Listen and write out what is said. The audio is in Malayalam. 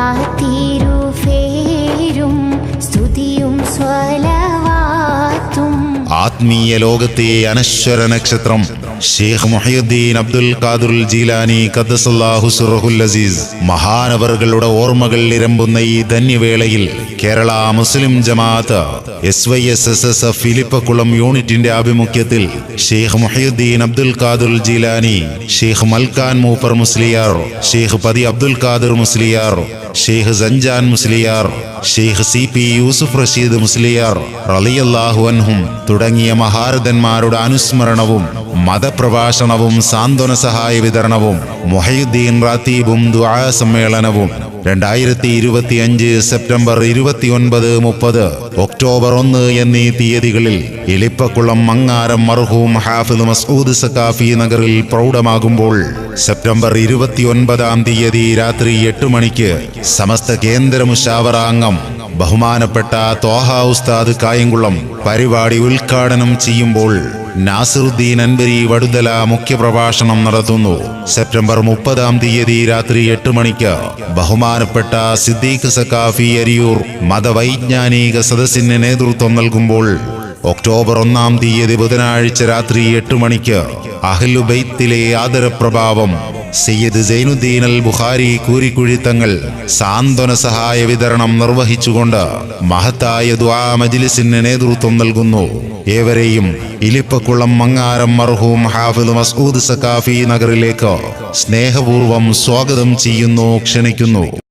बताती ആത്മീയ ലോകത്തെ അനശ്വര നക്ഷത്രം. ഷേഖ് മുഹയുദ്ദീൻ അബ്ദുൽ ഖാദുൽ ജീലാനി ഖദ്ദസല്ലാഹു സുറഹുൽ അസീസ്. മഹാനവറുകളുടെ ഓർമ്മകൾ ഇരമ്പുന്ന ഈ ധന്യവേളയിൽ Kerala Muslim Jamaath S Y S S S F Philippakkulam യൂണിറ്റിന്റെ ആഭിമുഖ്യത്തിൽ ഷെയ്ഖ് മുഹയുദ്ദീൻ അബ്ദുൽ ഖാദുൽ ജീലാനി ഷെയ്ഖ് മൽക്കാൻ മൂപ്പർ മുസ്ലിയാർ ഷെയ്ഖ് പതി അബ്ദുൽ ഖാദുർ മുസ്ലിയാർ ഷെയ്ഖ് സഞ്ജാൻ മുസ്ലിയാർ ഷെയ്ഖ് സി പി യൂസുഫ് റഷീദ് മുസ്ലിയാർ റളിയല്ലാഹു അൻഹും തുടങ്ങിയ മഹാരഥന്മാരുടെ അനുസ്മരണവും മതപ്രഭാഷണവും സാന്ത്വന സഹായ വിതരണവും മൊഹയുദ്ദീൻ റാത്തീബും ദുആ സമ്മേളനവും രണ്ടായിരത്തി ഇരുപത്തി അഞ്ച് സെപ്റ്റംബർ ഇരുപത്തിയൊൻപത് മുപ്പത് ഒക്ടോബർ ഒന്ന് എന്നീ തീയതികളിൽ എളിപ്പക്കുളം മങ്ങാരം മർഹൂം ഹാഫിദ് മസൂദ് സക്കാഫി നഗറിൽ പ്രൗഢമാകുമ്പോൾ സെപ്റ്റംബർ ഇരുപത്തിയൊൻപതാം തീയതി രാത്രി എട്ട് മണിക്ക് സമസ്ത കേന്ദ്ര മുഷാവറാംഗം ബഹുമാനപ്പെട്ട തോഹ ഉസ്താദ് കായംകുളം പരിപാടി ഉദ്ഘാടനം ചെയ്യുമ്പോൾ നാസിറുദ്ദീൻ അൻബരി വടുതല മുഖ്യപ്രഭാഷണം നടത്തുന്നു. സെപ്റ്റംബർ മുപ്പതാം തീയതി രാത്രി എട്ട് മണിക്ക് ബഹുമാനപ്പെട്ട സിദ്ദീഖ് സക്കാഫി അരിയൂർ മതവൈജ്ഞാനിക സദസ്സിന് നേതൃത്വം നൽകുമ്പോൾ ഒക്ടോബർ ഒന്നാം തീയതി ബുധനാഴ്ച രാത്രി എട്ട് മണിക്ക് അഹ്ലുബൈത്തിലെ ആദരപ്രഭാവം സയ്യിദ് സൈനുദ്ദീൻ അൽ ബുഖാരി കൂരിക്കുഴിത്തങ്ങൾ സാന്ത്വന സഹായ വിതരണം നിർവഹിച്ചുകൊണ്ട് മഹത്തായ ദ്വാ മജിലിസിന് നേതൃത്വം നൽകുന്നു. ഏവരെയും ഇലിപ്പക്കുളം മങ്ങാരം മർഹൂം ഹാഫിദ് മസ്ഊദ് സക്കാഫി നഗറിലേക്ക് സ്നേഹപൂർവം സ്വാഗതം ചെയ്യുന്നു ക്ഷണിക്കുന്നു.